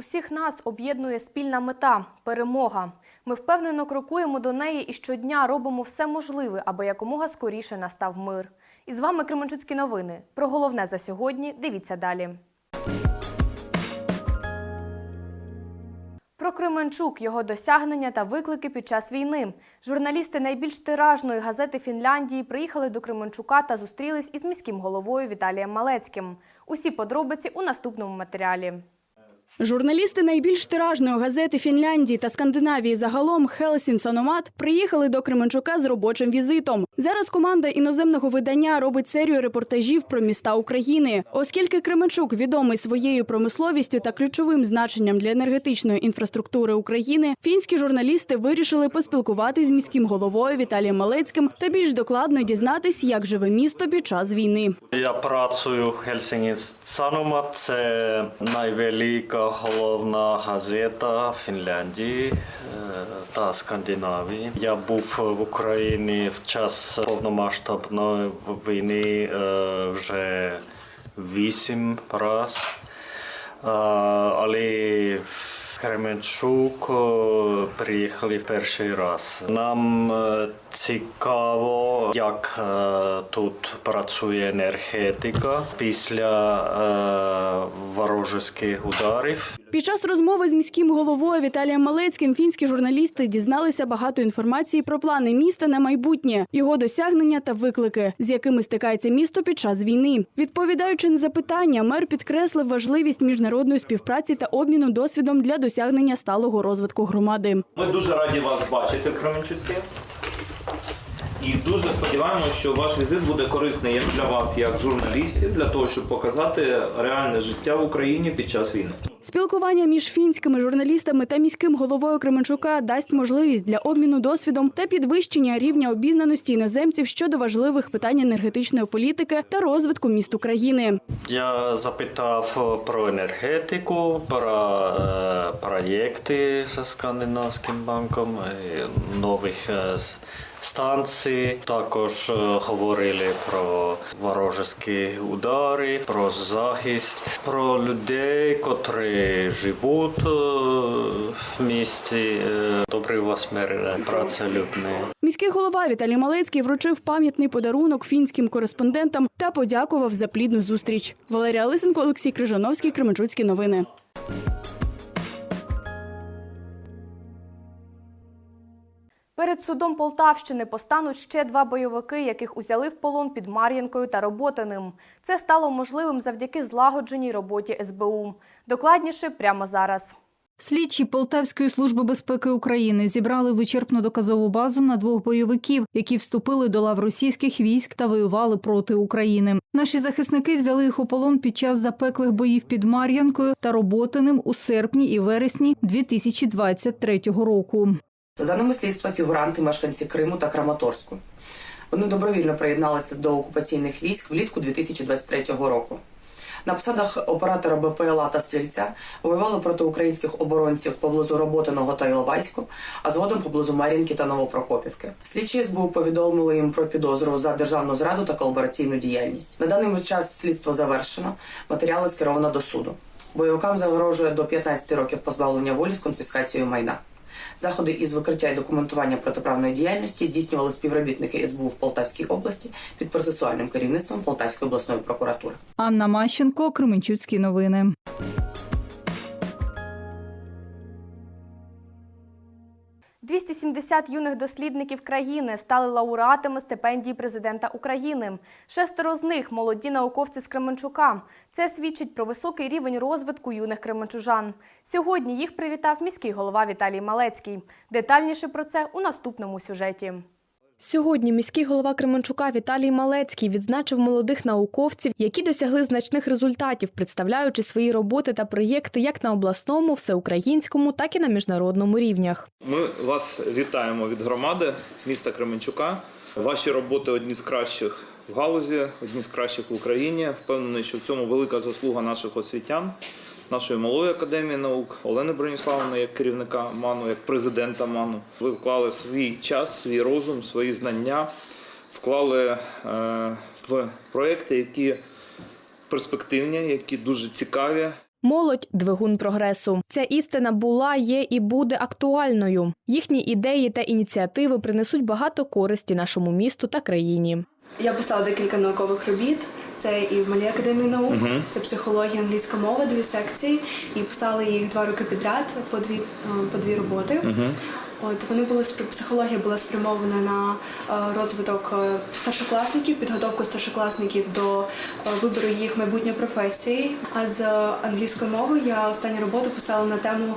Усіх нас об'єднує спільна мета перемога. Ми впевнено крокуємо до неї і щодня робимо все можливе, аби якомога скоріше настав мир. І з вами Кременчуцькі новини. Про головне за сьогодні дивіться далі. Про Кременчук, його досягнення та виклики під час війни. Журналісти найбільш тиражної газети Фінляндії приїхали до Кременчука та зустрілись із міським головою Віталієм Малецьким. Усі подробиці у наступному матеріалі. Журналісти найбільш тиражної газети Фінляндії та Скандинавії загалом Хелсін Саномат приїхали до Кременчука з робочим візитом. Зараз команда іноземного видання робить серію репортажів про міста України. Оскільки Кременчук відомий своєю промисловістю та ключовим значенням для енергетичної інфраструктури України, фінські журналісти вирішили поспілкуватись з міським головою Віталієм Малецьким та більш докладно дізнатись, як живе місто під час війни. Я працюю в Хельсині Санома. Це найвелика головна газета Фінляндії е, та Скандинавії. Я був в Україні в час повномасштабної війни е, вже вісім разів. Е, Але Кременчук е, приїхали перший раз. Нам е, цікаво, як е, тут працює енергетика після ворожих ударів. Під час розмови з міським головою Віталієм Малецьким фінські журналісти дізналися багато інформації про плани міста на майбутнє, його досягнення та виклики, з якими стикається місто під час війни. Відповідаючи на запитання, мер підкреслив важливість міжнародної співпраці та обміну досвідом для досягнення сталого розвитку громади. Ми дуже раді вас бачити Кременчуці. І дуже сподіваємося, що ваш візит буде корисний як для вас, як журналістів, для того, щоб показати реальне життя в Україні під час війни. Спілкування між фінськими журналістами та міським головою Кременчука дасть можливість для обміну досвідом та підвищення рівня обізнаності іноземців щодо важливих питань енергетичної політики та розвитку міст України. Я запитав про енергетику, про е, проєкти зі Скандинавським банком, е, нових станцій. Також е, говорили про ворожі удари, про захист, про людей, котрі живуть е, в місті. Е, Добрий вас мир, працелюбний. Міський голова Віталій Малецький вручив пам'ятний подарунок фінським кореспондентам та подякував за плідну зустріч. Валерія Лисенко, Олексій Крижановський, Кременчуцькі новини. Перед судом Полтавщини постануть ще два бойовики, яких узяли в полон під Мар'їнкою та Роботиним. Це стало можливим завдяки злагодженій роботі СБУ. Докладніше прямо зараз. Слідчі Полтавської служби безпеки України зібрали вичерпну доказову базу на двох бойовиків, які вступили до лав російських військ та воювали проти України. Наші захисники взяли їх у полон під час запеклих боїв під Мар'янкою та Роботиним у серпні і вересні 2023 року. За даними слідства, фігуранти мешканці Криму та Краматорську. Вони добровільно приєдналися до окупаційних військ влітку 2023 року. На посадах оператора БПЛА та стрільця воювали проти українських оборонців поблизу Роботиного та Іловайську, а згодом поблизу Мар'їнки та Новопрокопівки. Слідчі СБУ повідомили їм про підозру за державну зраду та колабораційну діяльність. На даний час слідство завершено. Матеріали скеровано до суду. Бойовикам загрожує до 15 років позбавлення волі з конфіскацією майна. Заходи із викриття і документування протиправної діяльності здійснювали співробітники СБУ в Полтавській області під процесуальним керівництвом Полтавської обласної прокуратури. Анна Мащенко, Кременчуцькі новини. – 270 юних дослідників країни стали лауреатами стипендії президента України. Шестеро з них – молоді науковці з Кременчука. Це свідчить про високий рівень розвитку юних кременчужан. Сьогодні їх привітав міський голова Віталій Малецький. Детальніше про це у наступному сюжеті. Сьогодні міський голова Кременчука Віталій Малецький відзначив молодих науковців, які досягли значних результатів, представляючи свої роботи та проєкти як на обласному, всеукраїнському, так і на міжнародному рівнях. Ми вас вітаємо від громади міста Кременчука. Ваші роботи одні з кращих в галузі, одні з кращих в Україні. Впевнений, що в цьому велика заслуга наших освітян, нашої малої академії наук Олени Броніславовни як керівника МАНу, як президента МАНу. Ви вклали свій час, свій розум, свої знання, вклали е, в проекти, які перспективні, які дуже цікаві. Молодь двигун прогресу. Ця істина була, є і буде актуальною. Їхні ідеї та ініціативи принесуть багато користі нашому місту та країні. Я писала декілька наукових робіт. Це і в Малій академії наук, це психологія, англійська мова, дві секції. І писала їх два роки підряд по дві е, по дві роботи. От вони були психологія була спрямована на е, розвиток е, старшокласників, підготовку старшокласників до вибору їх майбутньої професії. А з англійської мови я останню роботу писала на тему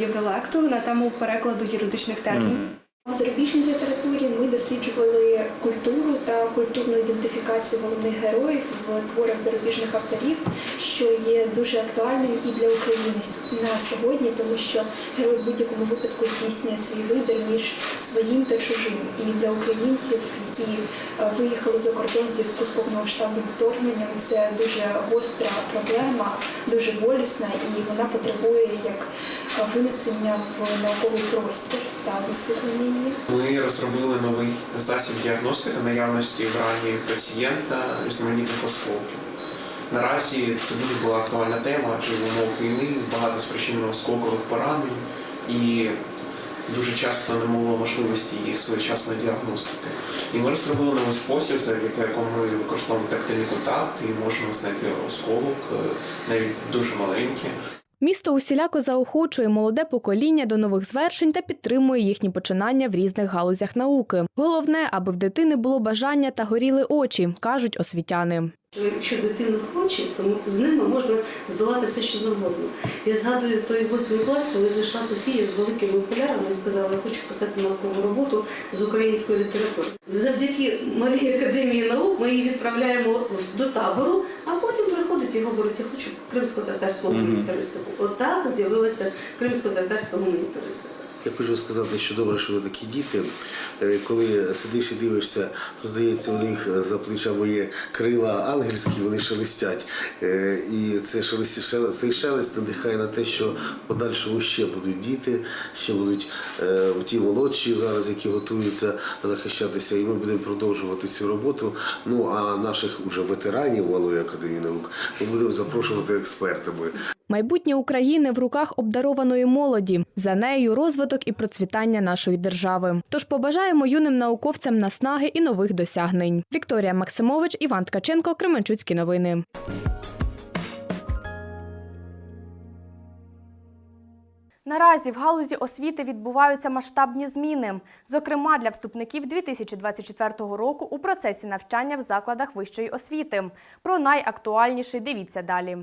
євролекту, на тему перекладу юридичних термінів. У зарубіжній літературі ми досліджували культуру та культурну ідентифікацію головних героїв в творах зарубіжних авторів, що є дуже актуальним і для України на сьогодні, тому що герой в будь-якому випадку здійснює свій вибір між своїм та чужим. І для українців, які е, виїхали за кордон в зв'язку з повномасштабним вторгненням, це дуже гостра проблема, дуже болісна, і вона потребує як винесення в науковий простір та висвітлення її. Ми розробили новий засіб діагностики наявності в рані пацієнта різноманітних осколків. Наразі це дуже була актуальна тема, адже в умовах війни багато спричинено осколкових поранень і дуже часто не було можливості їх своєчасної діагностики. І ми розробили новий спосіб, завдяки якому ми використовуємо тактильний контакт і можемо знайти осколок, е, навіть дуже маленький. Місто усіляко заохочує молоде покоління до нових звершень та підтримує їхні починання в різних галузях науки. Головне, аби в дитини було бажання та горіли очі, кажуть освітяни. Якщо дитина хоче, то з ними можна здолати все, що завгодно. Я згадую той восьмий клас, коли зайшла Софія з великими окулярами і сказала, я хочу писати наукову роботу з української літератури. Завдяки малій академії наук ми її відправляємо до табору, а потім приходить і говорить, я хочу кримсько-татарського гуманітаристику. Отак з'явилася кримсько-татарська гуманітаристика. Я хочу сказати, що добре, що ви такі діти. Е, Коли сидиш і дивишся, то здається, у них за плечами є крила ангельські, вони шелестять. Е, І цей шелест надихає на те, що в подальшому ще будуть діти, ще будуть е, ті молодші зараз, які готуються захищатися, і ми будемо продовжувати цю роботу. Ну а наших уже ветеранів Малої академії наук ми будемо запрошувати експертами. Майбутнє України в руках обдарованої молоді. За нею розвиток і процвітання нашої держави. Тож побажаємо юним науковцям наснаги і нових досягнень. Вікторія Максимович, Іван Ткаченко, Кременчуцькі новини. Наразі в галузі освіти відбуваються масштабні зміни. Зокрема, для вступників 2024 року у процесі навчання в закладах вищої освіти. Про найактуальніше дивіться далі.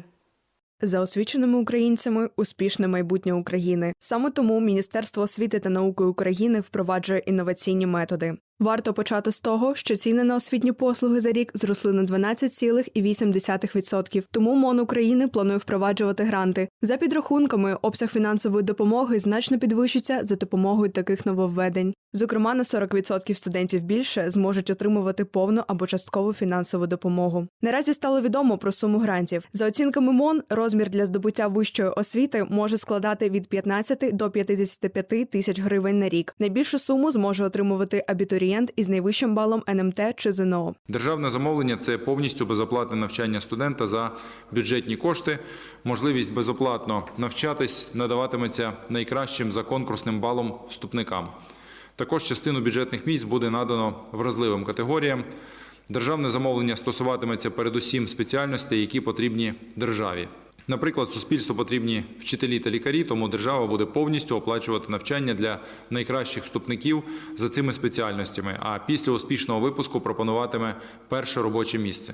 За освіченими українцями успішне майбутнє України. Саме тому Міністерство освіти та науки України впроваджує інноваційні методи. Варто почати з того, що ціни на освітні послуги за рік зросли на 12,8%. Тому МОН України планує впроваджувати гранти. За підрахунками, обсяг фінансової допомоги значно підвищиться за допомогою таких нововведень. Зокрема, на 40% студентів більше зможуть отримувати повну або часткову фінансову допомогу. Наразі стало відомо про суму грантів. За оцінками МОН, розмір для здобуття вищої освіти може складати від 15 до 55 тисяч гривень на рік. Найбільшу суму зможе отримувати абітурієнт із найвищим балом НМТ чи ЗНО. Державне замовлення це повністю безоплатне навчання студента за бюджетні кошти. Можливість безоплатно навчатись надаватиметься найкращим за конкурсним балом вступникам. Також частину бюджетних місць буде надано вразливим категоріям. Державне замовлення стосуватиметься передусім спеціальностей, які потрібні державі. Наприклад, суспільству потрібні вчителі та лікарі, тому держава буде повністю оплачувати навчання для найкращих вступників за цими спеціальностями, а після успішного випуску пропонуватиме перше робоче місце.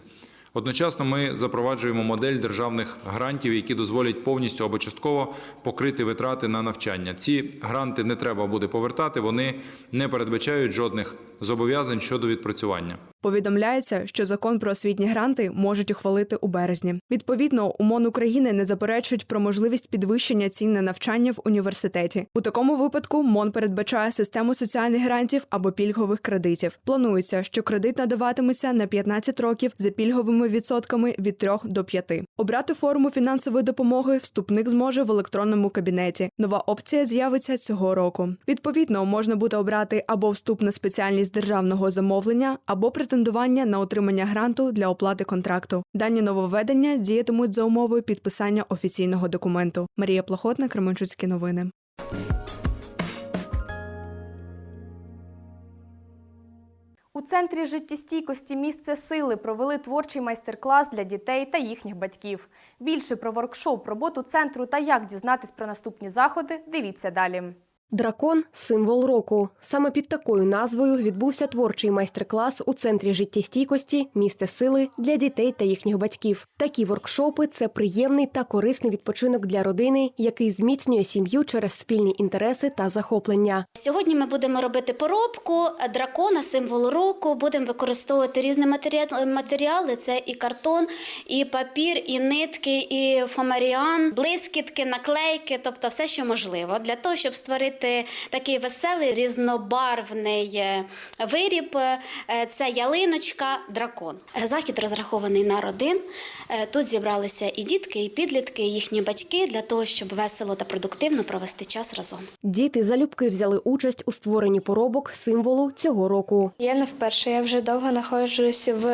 Одночасно ми запроваджуємо модель державних грантів, які дозволять повністю або частково покрити витрати на навчання. Ці гранти не треба буде повертати, вони не передбачають жодних зобов'язань щодо відпрацювання. Повідомляється, що закон про освітні гранти можуть ухвалити у березні. Відповідно, у МОН України не заперечують про можливість підвищення цін на навчання в університеті. У такому випадку МОН передбачає систему соціальних грантів або пільгових кредитів. Планується, що кредит надаватиметься на 15 років за пільговими відсотками від 3 до 5. Обрати форму фінансової допомоги вступник зможе в електронному кабінеті. Нова опція з'явиться цього року. Відповідно, можна буде обрати або вступ на спеціальність державного замовлення, або претендувати претендування на отримання гранту для оплати контракту. Дані нововведення діятимуть за умовою підписання офіційного документу. Марія Плохотна, Кременчуцькі новини. У центрі життєстійкості місце сили провели творчий майстер-клас для дітей та їхніх батьків. Більше про воркшоп, роботу центру та як дізнатись про наступні заходи, дивіться далі. Дракон символ року. Саме під такою назвою відбувся творчий майстер-клас у центрі життєстійкості місце сили для дітей та їхніх батьків. Такі воркшопи це приємний та корисний відпочинок для родини, який зміцнює сім'ю через спільні інтереси та захоплення. Сьогодні ми будемо робити поробку дракона, символ року. Будемо використовувати різні матеріали. Це і картон, і папір, і нитки, і фомаріан, блискітки, наклейки, тобто все, що можливо, для того, щоб створити такий веселий різнобарвний е, виріб. Е, Це ялиночка, дракон. Захід розрахований на родин. Е, Тут зібралися і дітки, і підлітки, і їхні батьки для того, щоб весело та продуктивно провести час разом. Діти залюбки взяли участь у створенні поробок символу цього року. Я не вперше, я вже довго знаходжусь в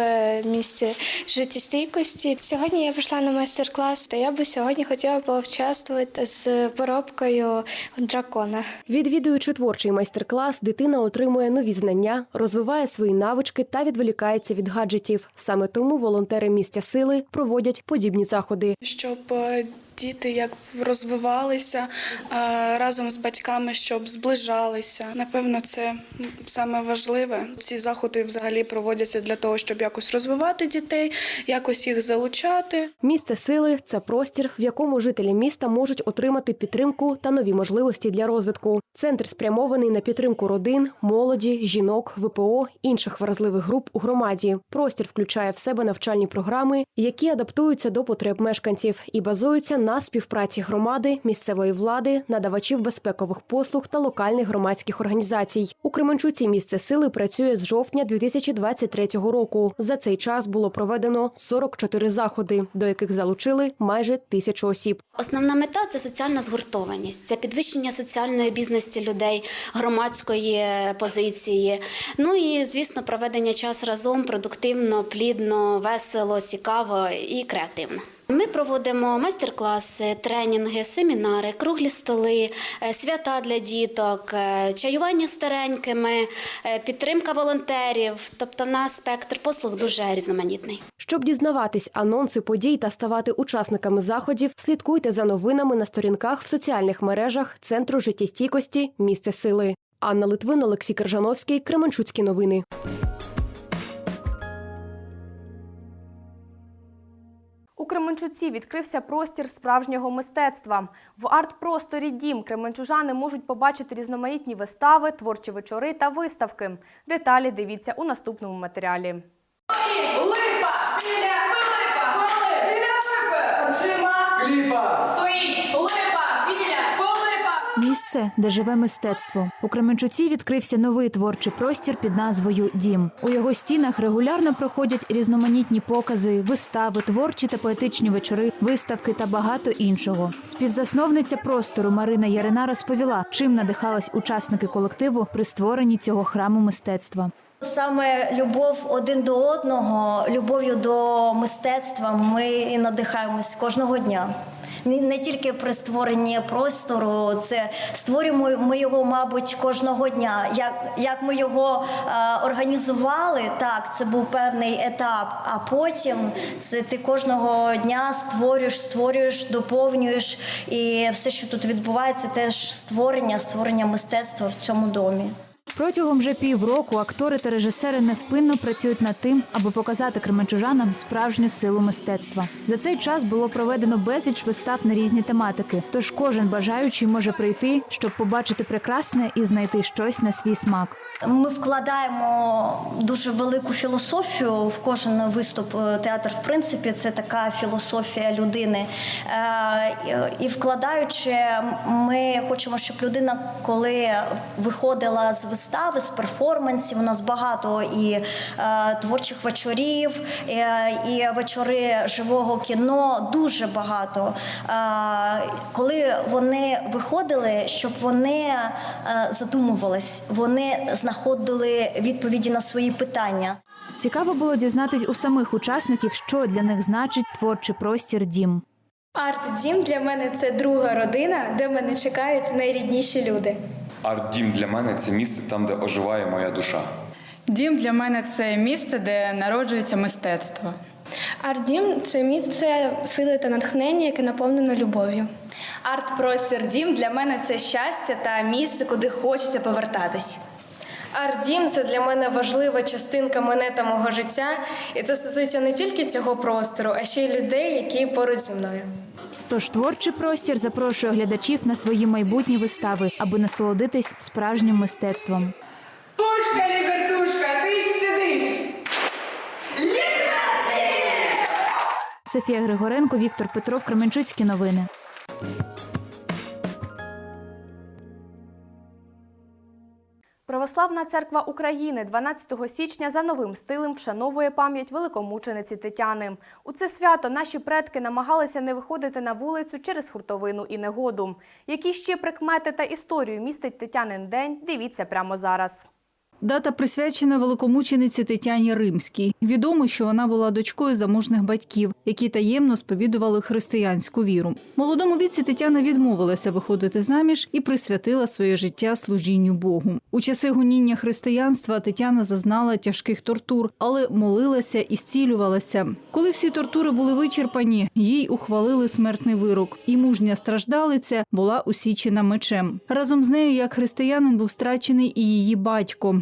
місті життєстійкості. Сьогодні я прийшла на майстер-клас, та я би сьогодні хотіла поучаствувати з поробкою дракона. Відвідуючи творчий майстер-клас, дитина отримує нові знання, розвиває свої навички та відволікається від гаджетів. Саме тому волонтери місця сили проводять подібні заходи. щоб е, діти як розвивалися разом з батьками, щоб зближалися. Напевно, це саме важливе. Ці заходи взагалі проводяться для того, щоб якось розвивати дітей, якось їх залучати. Місце сили це простір, в якому жителі міста можуть отримати підтримку та нові можливості для розвитку. Центр спрямований на підтримку родин, молоді, жінок, ВПО, інших вразливих груп у громаді. Простір включає в себе навчальні програми, які адаптуються до потреб мешканців і базуються на співпраці громади, місцевої влади, надавачів безпекових послуг та локальних громадських організацій. У Кременчуці місце сили працює з жовтня 2023 року. За цей час було проведено 44 заходи, до яких залучили майже тисячу осіб. Основна мета це соціальна згуртованість, це підвищення соціальної бізності людей, громадської е, позиції. Ну і звісно, проведення часу разом продуктивно, плідно, весело, цікаво і креативно. Ми проводимо майстер-класи, тренінги, семінари, круглі столи, е, свята для діток, е, чаювання старенькими, е, підтримка волонтерів. Тобто, в нас спектр послуг дуже різноманітний. Щоб дізнаватись анонси подій та ставати учасниками заходів, слідкуйте за новинами на сторінках в соціальних мережах Центру життєстійкості Місце сили. Анна Литвин, Олексій Кержановський, Кременчуцькі новини. Кременчуці відкрився простір справжнього мистецтва. В арт-просторі Дім кременчужани можуть побачити різноманітні вистави, творчі вечори та виставки. Деталі дивіться у наступному матеріалі. Липа! Біля Липа! Отжима! Кліпа! Стоїть! Липа! Біля! Місце, де живе мистецтво. У Кременчуці відкрився новий творчий простір під назвою Дім. У його стінах регулярно проходять різноманітні покази, вистави, творчі та поетичні вечори, виставки та багато іншого. Співзасновниця простору Марина Ярина розповіла, чим надихались учасники колективу при створенні цього храму мистецтва. Саме любов один до одного, любов'ю до мистецтва ми і надихаємось кожного дня. Не, не тільки при створенні простору, це створюємо ми його, мабуть, кожного дня. Як, як ми його е, організували, так це був певний етап. А потім це ти кожного дня створюєш, створюєш, доповнюєш, і все, що тут відбувається, теж створення, створення мистецтва в цьому домі. Протягом вже півроку актори та режисери невпинно працюють над тим, аби показати кременчужанам справжню силу мистецтва. За цей час було проведено безліч вистав на різні тематики. Тож кожен бажаючий може прийти, щоб побачити прекрасне і знайти щось на свій смак. Ми вкладаємо дуже велику філософію в кожен виступ. Театр, в принципі, це така філософія людини. Е, І вкладаючи, ми хочемо, щоб людина, коли виходила з вистави, з перформансів, у нас багато і е, творчих вечорів, е, і вечори живого кіно, дуже багато. Е, Коли вони виходили, щоб вони е, задумувались, вони знаходили відповіді на свої питання. Цікаво було дізнатись у самих учасників, що для них значить творчий простір дім. Арт-дім для мене це друга родина, де мене чекають найрідніші люди. Арт-дім для мене це місце там, де оживає моя душа. Дім для мене це місце, де народжується мистецтво. Арт-дім це місце сили та натхнення, яке наповнено любов'ю. Арт-простір дім для мене це щастя та місце, куди хочеться повертатись. Арт-дім це для мене важлива частинка мене та мого життя, і це стосується не тільки цього простору, а ще й людей, які поруч зі мною. Тож творчий простір запрошує глядачів на свої майбутні вистави, аби насолодитись справжнім мистецтвом. Пушка, лібертушка, ти ж сидиш. Софія Григоренко, Віктор Петров, Кременчуцькі новини. Православна церква України 12 січня за новим стилем вшановує пам'ять великомучениці Тетяни. У це свято наші предки намагалися не виходити на вулицю через хуртовину і негоду. Які ще прикмети та історію містить Тетянин день, дивіться прямо зараз. Дата присвячена великомучениці Тетяні Римській. Відомо, що вона була дочкою заможних батьків, які таємно сповідували християнську віру. Молодому віці Тетяна відмовилася виходити заміж і присвятила своє життя служінню Богу. У часи гоніння християнства Тетяна зазнала тяжких тортур, але молилася і зцілювалася. Коли всі тортури були вичерпані, їй ухвалили смертний вирок, і мужня страждалиця була усічена мечем. Разом з нею, як християнин, був страчений і її батько.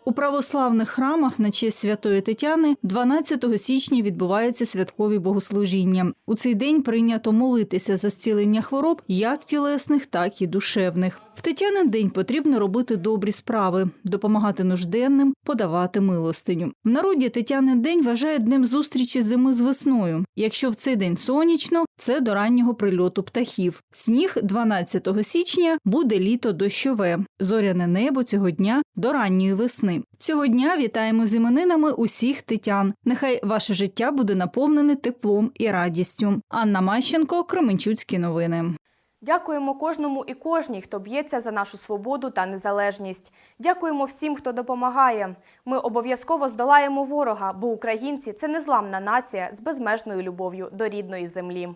У православних храмах на честь святої Тетяни 12 січня відбуваються святкові богослужіння. У цей день прийнято молитися за зцілення хвороб, як тілесних, так і душевних. В Тетянин день потрібно робити добрі справи, допомагати нужденним, подавати милостиню. В народі Тетянин день вважають днем зустрічі зими з весною. Якщо в цей день сонячно, це до раннього прильоту птахів. Сніг 12 січня буде літо дощове. Зоряне небо цього дня до ранньої весни. Цього дня вітаємо з іменинами усіх тетян. Нехай ваше життя буде наповнене теплом і радістю. Анна Мащенко, Кременчуцькі новини. Дякуємо кожному і кожній, хто б'ється за нашу свободу та незалежність. Дякуємо всім, хто допомагає. Ми обов'язково здолаємо ворога, бо українці це незламна нація з безмежною любов'ю до рідної землі.